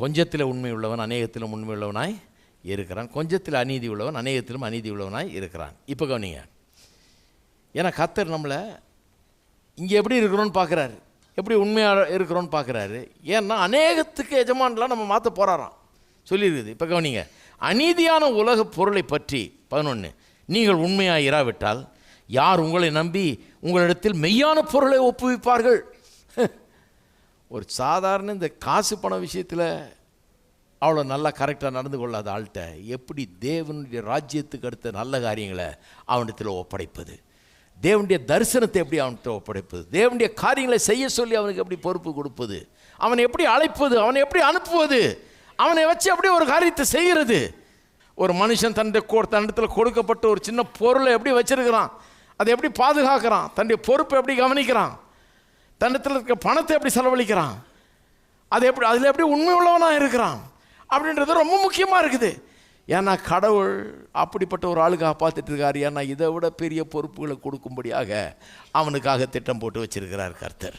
கொஞ்சத்தில் உண்மை உள்ளவன் அநேகத்திலும் உண்மை உள்ளவனாய் இருக்கிறான். கொஞ்சத்தில் அநீதி உள்ளவன் அநேகத்திலும் அநீதி உள்ளவனாய் இருக்கிறான். இப்போ கவனிங்க. ஏன்னா கத்தர் நம்மளை இங்கே எப்படி இருக்கிறோன்னு பார்க்குறாரு. எப்படி உண்மையாக இருக்கிறோன்னு பார்க்குறாரு. ஏன்னா அநேகத்துக்கு எஜமானலாம் நம்ம மாற்ற போகிறாராம் சொல்லியிருக்குது. இப்போ கவனிங்க. அநீதியான உலக பொருளை பற்றி பதினொன்று நீங்கள் உண்மையாக இராவிட்டால் யார் உங்களை நம்பி உங்களிடத்தில் மெய்யான பொருளை ஒப்புவிப்பார்கள்? ஒரு சாதாரண இந்த காசு பண விஷயத்தில் அவ்வளோ நல்லா கரெக்டாக நடந்து கொள்ளாத ஆள்கிட்ட எப்படி தேவனுடைய ராஜ்யத்துக்கு அடுத்த நல்ல காரியங்களை அவனிடத்தில் ஒப்படைப்பது? தேவனுடைய தரிசனத்தை எப்படி அவன்கிட்ட ஒப்படைப்பது? தேவனுடைய காரியங்களை செய்ய சொல்லி அவனுக்கு எப்படி பொறுப்பு கொடுப்பது? அவனை எப்படி அழைப்பது? அவனை எப்படி அனுப்புவது? அவனை வச்சு எப்படி ஒரு காரியத்தை செய்கிறது? ஒரு மனுஷன் தன்னுடைய கோ தன்னிடத்தில் கொடுக்கப்பட்ட ஒரு சின்ன பொருளை எப்படி வச்சிருக்கிறான்? அதை எப்படி பாதுகாக்கிறான்? தன்னுடைய பொறுப்பை எப்படி கவனிக்கிறான்? தன்னிடத்தில் இருக்க பணத்தை எப்படி செலவழிக்கிறான்? அது எப்படி அதில் எப்படி உண்மை உள்ளவனாக இருக்கிறான்? அப்படின்றது ரொம்ப முக்கியமாக இருக்குது. ஏன்னா கடவுள் அப்படிப்பட்ட ஒரு ஆளுக்காக பார்த்துட்டு இருக்காரு. ஏன்னா இதை விட பெரிய பொறுப்புகளை கொடுக்கும்படியாக அவனுக்காக திட்டம் போட்டு வச்சிருக்கிறார் கர்த்தர்.